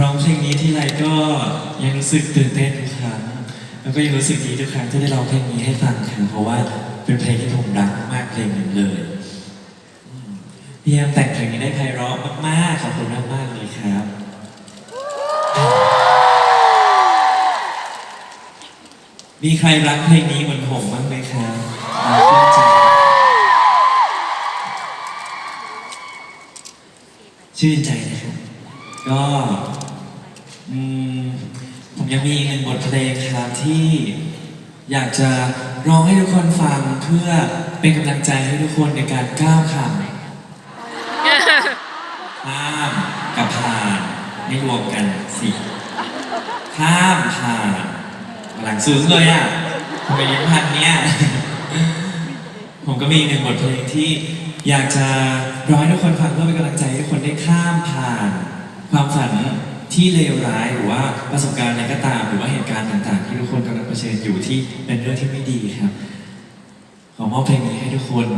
ร้องเพลงนี้ที่ไรก็ยังรู้สึกตื่นเต้นทุกครั้งแล้วก็ยังรู้สึกดีทุกครั้งที่ได้ร้องเพลงนี้ให้ฟังครับเพราะว่าเป็นเพลงที่ผมรักมากเพลงหนึ่งเลยพี่แอมแต่งเพลงนี้ได้ไพเราะมากๆขอบคุณมากๆเลยครับมีใครรักเพลงนี้เหมือนผมบ้างไหมครับชื่นใจชื่นใจนะครับ ก็ผมยังมีอีกหนึ่งบทเพลงครับที่อยากจะร้องให้ทุกคนฟังเพื่อเป็นกำลังใจให้ทุกคนในการก้าวข้ามข้ามกับผ่านไม่รวมกันสิข้ามผ่านหลังซึ้งเลยอะทำไมยิ้มพันเนี้ยผมก็มีอีกหนึ่งบทเพลงที่อยากจะร้องให้ทุกคนฟังเพื่อเป็นกำลังใจให้ทุกคนได้ข้ามผ่าน ความฝันที่เลวร้ายหรือว่าประสบการณ์อะไรก็ตาม หรือว่าเหตุการณ์ต่างๆ ที่ทุกคนกำลังเผชิญอยู่ที่เป็นเรื่องที่ไม่ดีครับ ขอมอบเพลงนี้ให้ทุกคน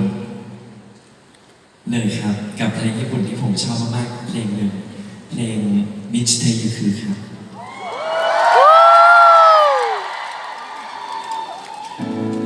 เลยครับ กับเพลงญี่ปุ่นที่ผมชอบมากๆเพลงหนึ่งเพลงมิชเทยุคือครับ Thank you.